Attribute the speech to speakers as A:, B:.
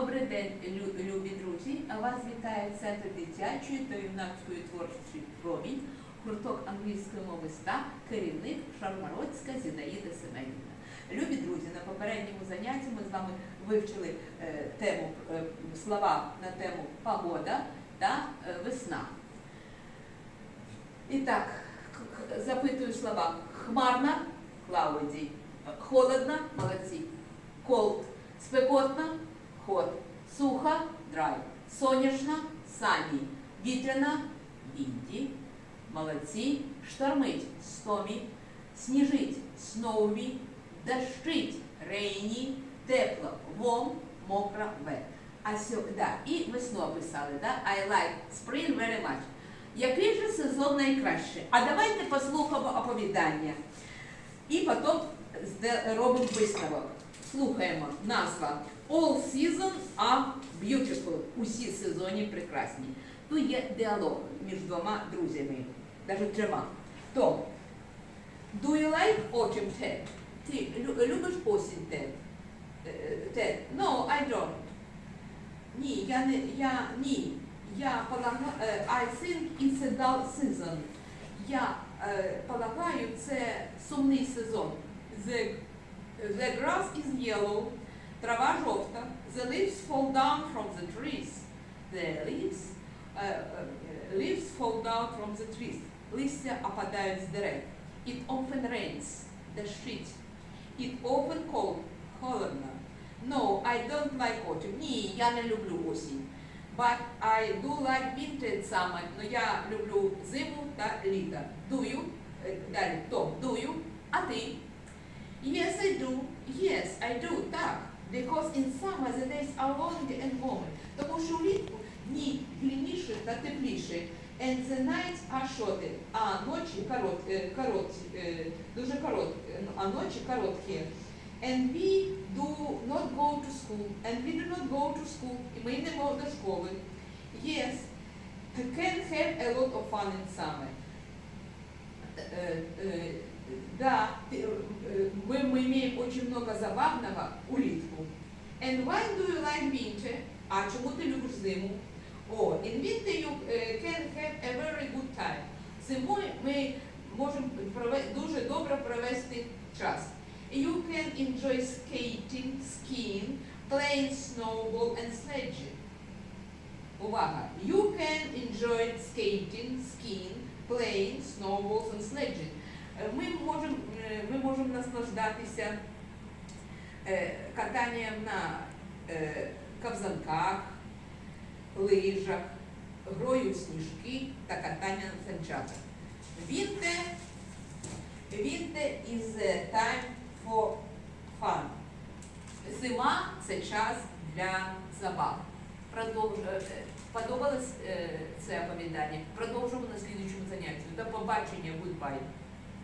A: Добрий день, лю- любі друзі. Вас вітає центр дитячої та юнацької творчості промінь, гурток англійської мови ста, керівник Шармароцька Зінаїда Семенівна. Любі друзі, на попередньому занятті ми з вами вивчили е, тему е, слова на тему погода та е, весна. І так, запитую слова хмарна cloudy, холодна молодці, cold, спекотна hot, суха dry, сонячна sunny, вітряна windy, молодці, штормить stormy, сніжить snowy, дощить rainy, тепло warm, мокро wet. А сьо, да, і весну описали, да? I like spring very much. Який же сезон найкраще? А давайте послухаємо оповідання. І потім робимо висновок. Слухаємо. Назва. All season are beautiful. Усі сезоні прекрасні. Тут є діалог між двома друзями, навіть трьома. Том. Do you like autumn, Ted? Ти любиш осінь, Тед? Е, Тед. No, I don't. Ні, я не я ні. Я полагаю, I think it's a dull season. Я е, полагаю, це сумний сезон. The, the grass is yellow, трава жовта. The leaves fall down from the trees. The leaves, е, е, leaves fall down from the trees. Листя опадають з дерев. It often rains. Дощить. It often cold. Холодно. No, I don't like autumn. Ні, я не люблю осінь. But I do like winter and summer. Ну я люблю зиму та літо. Do you? Е, Далі, Том, do you? in summer the days are longer and warmer. Тому що влітку дні длинніші та тепліші. And the nights are shorter. А ночі корот, е, короткі, е, дуже короткі, а ночі короткі. And we do not go to school. And we do not go to school. І ми не йдемо до школи. Yes, can have a lot of fun in summer. Э, э, Да, ты, э, мы, мы имеем очень много забавного улитку. And why do you like winter? А чому ти любиш зиму? О, in winter you eh, can have a very good time. Зимою ми можемо дуже добре провести час. You can enjoy skating, skiing, playing snowball and sledging. Увага! You can enjoy skating, skiing, playing snowballs and sledging. Е, Ми можемо ми можемо наслаждатися е, катанням на е, ковзанках, лижах, грою в сніжки та катання на санчатах. Winter, winter is time for fun. Зима це час для забав. Е, е, Подобалось е, це оповідання? Продовжимо на слідчому занятті. До побачення, goodbye.